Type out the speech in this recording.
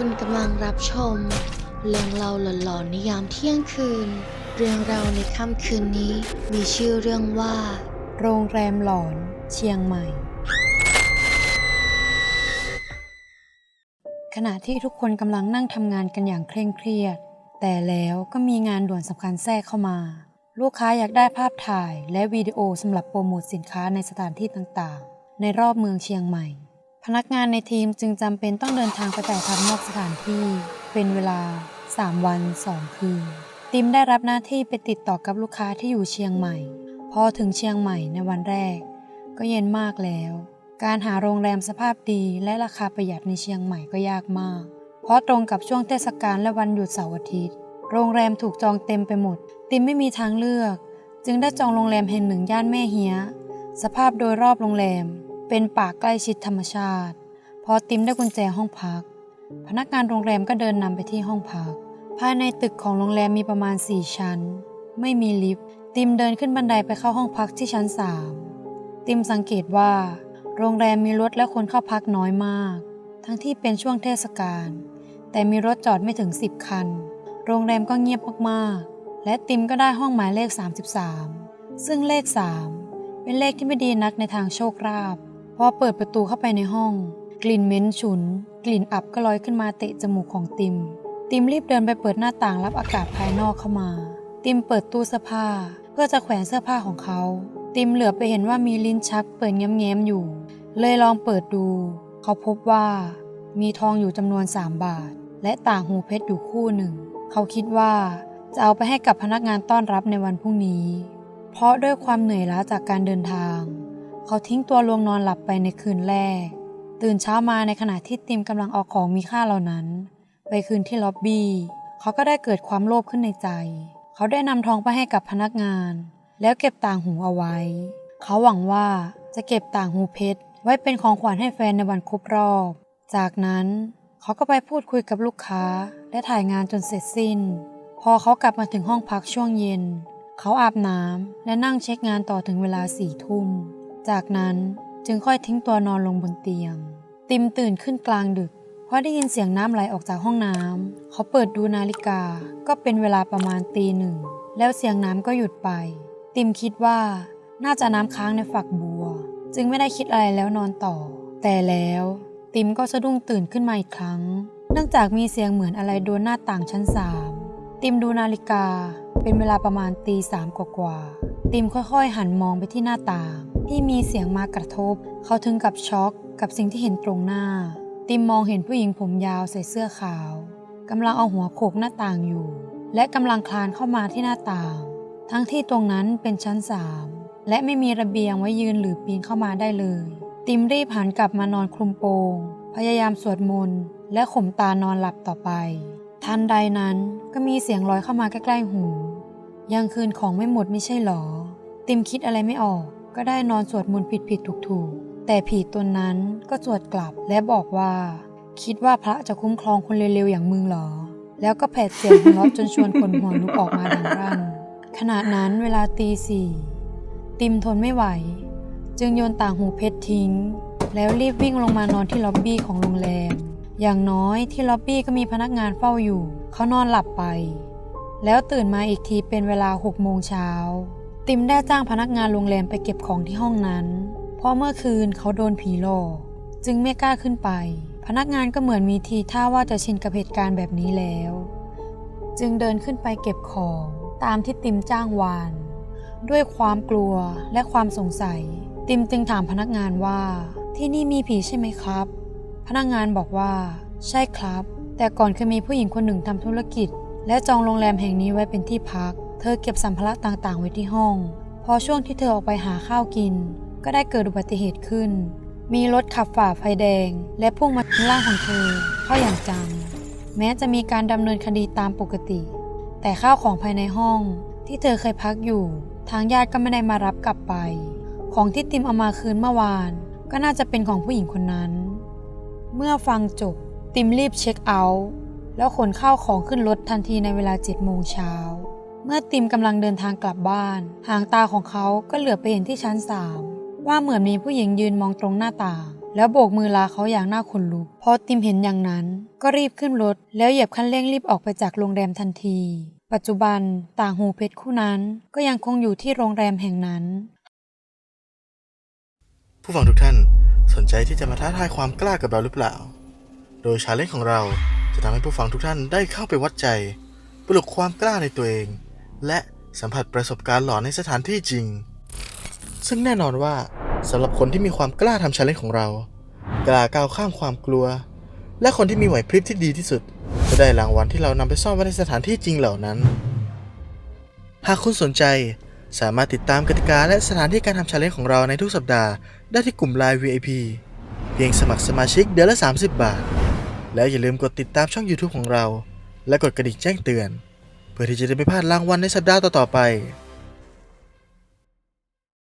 คุณกำลังรับชม เรื่องเล่าหลอนๆในยามเที่ยงคืน เรื่องเราวในค่ำคืนนี้ มีชื่อเรื่องว่า โรงแรมหลอนเชียงใหม่ ขณะที่ทุกคนกำลังนั่งทำงานกันอย่างเคร่งเครียด แต่แล้วก็มีงานด่วนสำคัญแทรกเข้ามา ลูกค้าอยากได้ภาพถ่ายและวิดีโอสำหรับโปรโมทสินค้าในสถานที่ต่างๆ ในรอบเมืองเชียงใหม่ พนักงานในทีมจึงจำเป็นต้องเดินทางไปแต่ทำนอกสถานที่ เป็นเวลา 3 วัน 2 คืน ติมได้รับหน้าที่ไปติดต่อกับลูกค้าที่อยู่เชียงใหม่ พอถึงเชียงใหม่ในวันแรก ก็เย็นมากแล้ว การหาโรงแรมสภาพดีและราคาประหยัดในเชียงใหม่ก็ยากมาก เพราะตรงกับช่วงเทศกาลและวันหยุดเสาร์อาทิตย์ โรงแรมถูกจองเต็มไปหมด ติมไม่มีทางเลือก จึงได้จองโรงแรมแห่งหนึ่งย่านแม่เฮีย สภาพโดยรอบโรงแรม เป็นป่าใกล้ชิดธรรมชาติ พอติมได้กุญแจห้องพัก พนักงานโรงแรมก็เดินนำไปที่ห้องพัก ภายในตึกของโรงแรมมีประมาณ4ชั้น ไม่มีลิฟต์ ติมเดินขึ้นบันไดไปเข้าห้องพักที่ชั้น3ติมสังเกตว่า โรงแรมมีรถและคนเข้าพักน้อยมาก ทั้งที่เป็นช่วงเทศกาล แต่มีรถจอดไม่ถึง10คัน โรงแรมก็เงียบมากๆ และติมก็ได้ห้องหมายเลข 33 ซึ่งเลข 3 เป็นเลขที่ไม่ดีนักในทางโชคลาภ พอเปิดประตูเข้าไปในห้อง กลิ่นเหม็นฉุน กลิ่นอับก็ลอยขึ้นมาเตะจมูกของติม ติมรีบเดินไปเปิดหน้าต่างรับอากาศภายนอกเข้ามา ติมเปิดตู้เสื้อผ้า เพื่อจะแขวนเสื้อผ้าของเขา ติมเหลือไปเห็นว่ามีลิ้นชักเปิดแง้มๆอยู่ เลยลองเปิดดู เขาพบว่า มีทองอยู่จำนวน3บาท และต่างหูเพชรอยู่คู่หนึ่ง เขาคิดว่าจะเอาไปให้กับพนักงานต้อนรับในวันพรุ่งนี้ เพราะด้วยความเหนื่อยล้าจากการเดินทาง เขาทิ้งตัวลวงนอนหลับไปในคืนแรก ตื่นเช้ามาในขณะที่ติมกำลังเอาของมีค่าเหล่านั้น ไปคืนที่ล็อบบี้ เขาก็ได้เกิดความโลภขึ้นในใจ เขาได้นำทองไปให้กับพนักงาน แล้วเก็บต่างหูเอาไว้ เขาหวังว่าจะเก็บต่างหูเพชรไว้เป็นของขวัญให้แฟนในวันครบรอบ จากนั้นเขาก็ไปพูดคุยกับลูกค้า และถ่ายงานจนเสร็จสิ้น พอเขากลับมาถึงห้องพักช่วงเย็น เขาอาบน้ำและนั่งเช็คงานต่อถึงเวลาสี่ทุ่ม จากนั้นจึงค่อยทิ้งตัวนอนลงบนเตียง ติมตื่นขึ้นกลางดึก เพราะได้ยินเสียงน้ำไหลออกจากห้องน้ำเขาเปิดดูนาฬิกาก็เป็นเวลาประมาณตีหนึ่ง แล้วเสียงน้ำก็หยุดไป ติมคิดว่าน่าจะน้ำค้างในฝักบัว จึงไม่ได้คิดอะไรแล้วนอนต่อ แต่แล้วติมก็สะดุ้งตื่นขึ้นมาอีกครั้ง เนื่องจากมีเสียงเหมือนอะไรโดนหน้าต่างชั้นสามติมดูนาฬิกาเป็นเวลาประมาณตีสามกว่าๆติมค่อยๆ หันมองไปที่หน้าต่าง ที่มีเสียงมากระทบ เขาถึงกับช็อกกับสิ่งที่เห็นตรงหน้า ติมมองเห็นผู้หญิงผมยาวใส่เสื้อขาวกำลังเอาหัวโขกหน้าต่างอยู่ และกำลังคลานเข้ามาที่หน้าต่าง ทั้งที่ตรงนั้นเป็นชั้นสามและไม่มีระเบียงไว้ยืนหรือปีนเข้ามาได้เลย ติมรีบหันกลับมานอนคลุมโปง พยายามสวดมนต์และข่มตานอนหลับต่อไป ทันใดนั้นก็มีเสียงลอยเข้ามาใกล้ๆหู ยังคืนของไม่หมดไม่ใช่หรอ ติมคิดอะไรไม่ออก ก็ได้นอนสวดมนต์ผิดๆถูกๆ แต่ผีตนนั้นก็สวดกลับและบอกว่า คิดว่าพระจะคุ้มครองคนเร็วๆอย่างมึงหรอ แล้วก็แผดเสียงหัวเราะจนชวนคนหัวลุกออกมาดังรั่นขณะนั้นเวลาตีสี่ติมทนไม่ไหว จึงโยนต่างหูเพชรทิ้ง แล้วรีบวิ่งลงมานอนที่ล็อบบี้ของโรงแรม อย่างน้อยที่ล็อบบี้ก็มีพนักงานเฝ้าอยู่ เขานอนหลับไป แล้วตื่นมาอีกทีเป็นเวลาหกโมงเช้า ติมได้จ้างพนักงานโรงแรมไปเก็บของที่ห้องนั้น เพราะเมื่อคืนเขาโดนผีหลอกจึงไม่กล้าขึ้นไป พนักงานก็เหมือนมีทีท่าว่าจะชินกับเหตุการณ์แบบนี้แล้ว จึงเดินขึ้นไปเก็บของตามที่ติมจ้างวาน ด้วยความกลัวและความสงสัย ติมจึงถามพนักงานว่า ที่นี่มีผีใช่ไหมครับ พนักงานบอกว่า ใช่ครับ แต่ก่อนเคยมีผู้หญิงคนหนึ่งทำธุรกิจ และจองโรงแรมแห่งนี้ไว้เป็นที่พัก เธอเก็บสัมภาระต่างๆ ไว้ที่ห้อง พอช่วงที่เธอออกไปหาข้าวกิน ก็ได้เกิดอุบัติเหตุขึ้น มีรถขับฝ่าไฟแดง และพุ่งมาชนร่างของเธอเข้าอย่างจัง แม้จะมีการดำเนินคดีตามปกติ แต่ข้าวของภายในห้องที่เธอเคยพักอยู่ ทางญาติก็ไม่ได้มารับกลับไป ของที่ติมเอามาคืนเมื่อวาน ก็น่าจะเป็นของผู้หญิงคนนั้น เมื่อฟังจบติมรีบเช็คเอาท์แล้วขนข้าวของขึ้นรถทันทีในเวลาเจ็ดโมงเช้า เมื่อติมกำลังเดินทางกลับบ้าน หางตาของเขาก็เหลือบไปเห็นที่ชั้นสามว่าเหมือนมีผู้หญิงยืนมองตรงหน้าต่าง แล้วโบกมือลาเขาอย่างน่าขนลุกพอติมเห็นอย่างนั้น ก็รีบขึ้นรถ แล้วเหยียบคันเร่งรีบออกไปจากโรงแรมทันที ปัจจุบันต่างหูเพชรคู่นั้น ก็ยังคงอยู่ที่โรงแรมแห่งนั้น ผู้ฟังทุกท่านสนใจที่จะมาท้าทายความกล้ากับเราหรือเปล่า โดยชาเลนจ์ของเราจะทำให้ผู้ฟังทุกท่านได้เข้าไปวัดใจปลุกความกล้าในตัวเอง และสัมผัสประสบการณ์หลอนในสถานที่จริง ซึ่งแน่นอนว่าสำหรับคนที่มีความกล้าทำชาเลนจ์ของเรา กล้าก้าวข้ามความกลัว และคนที่มีไหวพริบที่ดีที่สุด จะได้รางวัลที่เรานำไปซ่อนไว้ในสถานที่จริงเหล่านั้น หากคุณสนใจสามารถติดตามกติกาและสถานที่การทำชาเลนจ์ของเราในทุกสัปดาห์ได้ที่กลุ่ม Line VIP เพียงสมัครสมาชิกเดือนละ 30 บาท แล้วอย่าลืมกดติดตามช่อง YouTube ของเรา และกดกระดิ่งแจ้งเตือน เพื่อที่จะได้ไม่พลาดรางวัลในสัปดาห์ต่อๆไป